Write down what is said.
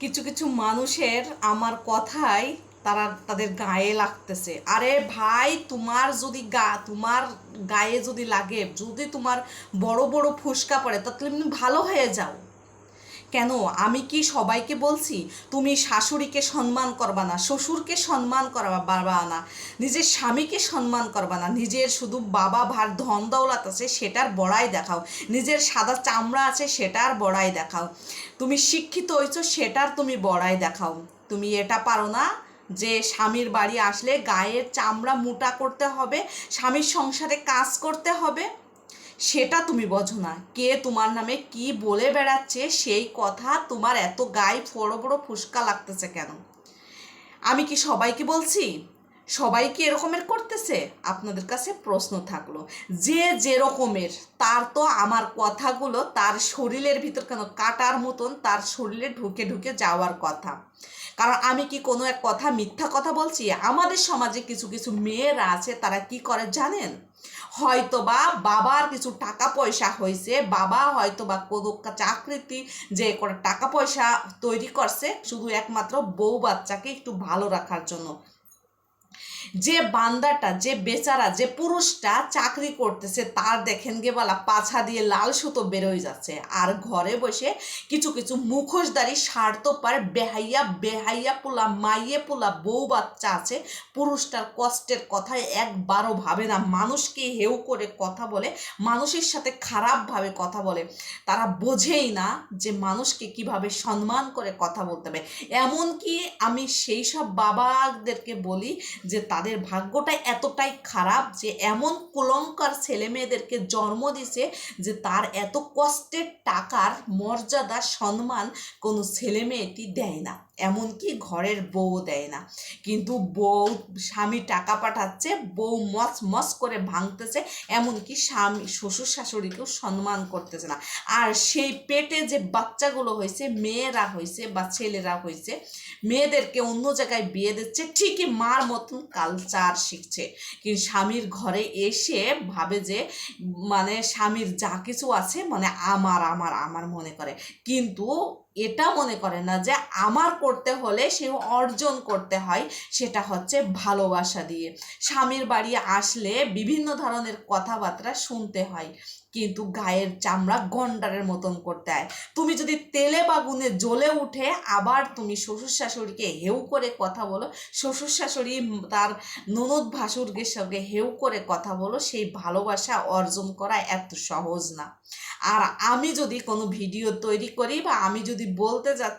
কিছু কিছু মানুষের আমার কথাই তারা তাদের গায়ে লাগতেছে। আরে ভাই, তোমার যদি গা, তোমার গায়ে যদি লাগে, যদি তোমার বড় বড় ফুসকা পড়ে, তাহলে তুমি ভালো হয়ে যাও। কেন? আমি কি সবাইকে বলছি, তুমি শাশুড়িকে সম্মান করবা না, শ্বশুরকে সম্মান করবা পারবা না, নিজের স্বামীকে সম্মান করবা না, নিজের শুধু বাবা ভার ধন দৌলত আছে সেটার বড়াই দেখাও, নিজের সাদা চামড়া আছে সেটার বড়াই দেখাও, তুমি শিক্ষিত হয়েছো সেটার তুমি বড়াই দেখাও, তুমি এটা পারো না যে স্বামীর বাড়ি আসলে গায়ের চামড়া মোটা করতে হবে, স্বামীর সংসারে কাজ করতে হবে। সেটা তুমি বোঝো না। কে তোমার নামে কি বলে বেড়াচ্ছে, সেই কথা তোমার এত গায়ে বড় বড় ফুসকা লাগতেছে কেন? আমি কি সবাইকে বলছি? সবাই কি এরকমের করতেছে? আপনাদের কাছে প্রশ্ন থাকল। যে যেরকমের, তার তো আমার কথাগুলো তার শরীরের ভিতর কেন কাটার মতন তার শরীরে ঢুকে ঢুকে যাওয়ার কথা। কারণ আমি কি কোনো এক কথা মিথ্যা কথা বলছি? আমাদের সমাজে কিছু কিছু মেয়েরা আছে, তারা কি করে জানেন? হয়তোবা বাবার কিছু টাকা পয়সা হয়েছে, বাবা হয়তোবা কোনো কা- চাকরিতে যে করে টাকা পয়সা তৈরি করছে, শুধু একমাত্র বউ বাচ্চাকে একটু ভালো রাখার জন্য। যে বান্দাটা, যে বেচারা, যে পুরুষটা চাকরি করতেছে, তার দেখেন গে বলা, পাছা দিয়ে লাল সুতো বেরোয় যাচ্ছে। আর ঘরে বসে কিছু কিছু মুখোশদারি স্বার্থ পার বেহাইয়া বেহাইয়া পোলা, মাইয়ে পোলা বউ বাচ্চা আছে, পুরুষটার কষ্টের কথা একবারও ভাবে না। মানুষকে হেউ করে কথা বলে, মানুষের সাথে খারাপভাবে কথা বলে। তারা বোঝেই না যে মানুষকে কীভাবে সম্মান করে কথা বলতে হবে। এমনকি আমি সেই সব বাবাদেরকে বলি যে তাদের ভাগ্যটা এতটাই খারাপ যে এমন কুলঙ্কার ছেলে মেয়েদেরকে জন্ম দিছে যে তার এত কষ্টের টাকার মর্যাদা, সম্মান কোনো ছেলে মেয়েটি দেয় না। এমনকি ঘরের বউ দেয় না। কিন্তু বউ, স্বামী টাকা পাঠাচ্ছে, বউ মস মস করে ভাঙতেছে, এমনকি স্বামী, শ্বশুর শাশুড়িকেও সম্মান করতেছে না। আর সেই পেটে যে বাচ্চাগুলো হয়েছে, মেয়েরা হয়েছে বা ছেলেরা হয়েছে, মেয়েদেরকে অন্য জায়গায় বিয়ে দিচ্ছে, ঠিকই মার মতন কালচার শিখছে। কিন্তু স্বামীর ঘরে এসে ভাবে যে মানে স্বামীর যা কিছু আছে মানে আমার আমার আমার মনে করে। কিন্তু এটা মনে করে না যে আমার করতে হলে সে অর্জন করতে হয়, সেটা হচ্ছে ভালোবাসা দিয়ে। স্বামীর বাড়ি আসলে বিভিন্ন ধরনের কথাবার্তা শুনতে হয়। কিন্তু গায়ের চামড়া গন্ডারের মতন করতে হয়। তুমি যদি তেলে বাগুনে জ্বলে উঠে আবার তুমি শ্বশুর শাশুড়িকে হেউ করে কথা বলো শ্বশুর শাশুড়ি তার ননদ ভাসুরদের সঙ্গে হেউ করে কথা বলো, সেই ভালোবাসা অর্জন করা এত সহজ না। আর আমি যদি কোনো ভিডিও তৈরি করি বা আমি যদি বলতে যাচ্ছি